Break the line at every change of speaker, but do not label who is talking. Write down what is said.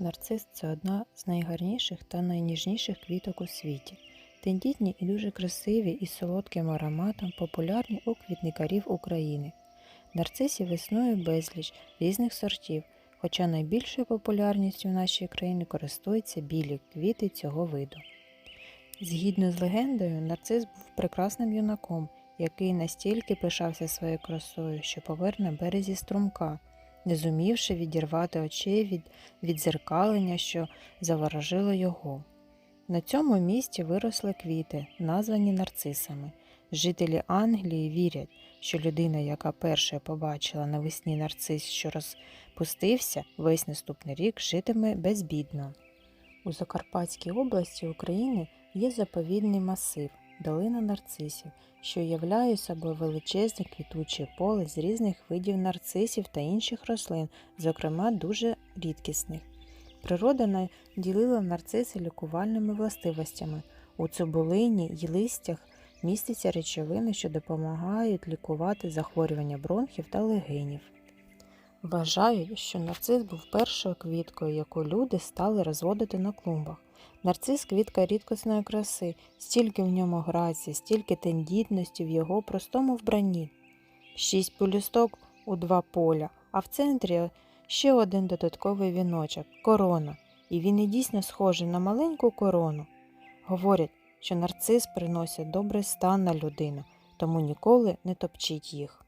Нарцис це одна з найгарніших та найніжніших квіток у світі. Тендітні і дуже красиві із солодким ароматом популярні у квітникарів України. Нарцисів існує безліч різних сортів, хоча найбільшою популярністю в нашій країні користуються білі квіти цього виду. Згідно з легендою, нарцис був прекрасним юнаком, який настільки пишався своєю красою, що помер на березі струмка, не зумівши відірвати очей від віддзеркалення, що заворожило його. На цьому місці виросли квіти, названі нарцисами. Жителі Англії вірять, що людина, яка перша побачила навесні нарцис, що розпустився, весь наступний рік житиме безбідно. У Закарпатській області України є заповідний масив долина нарцисів, що являє собою величезне квітуче поле з різних видів нарцисів та інших рослин, зокрема дуже рідкісних. Природа наділила нарциси лікувальними властивостями. У цибулині й листях містяться речовини, що допомагають лікувати захворювання бронхів та легенів. Вважають, що нарцис був першою квіткою, яку люди стали розводити на клумбах. Нарцис квітка рідкісної краси, стільки в ньому грації, стільки тендітності в його простому вбранні. Шість полюсток у два поля, а в центрі ще один додатковий віночок корона, і він і дійсно схожий на маленьку корону. Говорять, що нарцис приносить добрий стан на людину, тому ніколи не топчіть їх.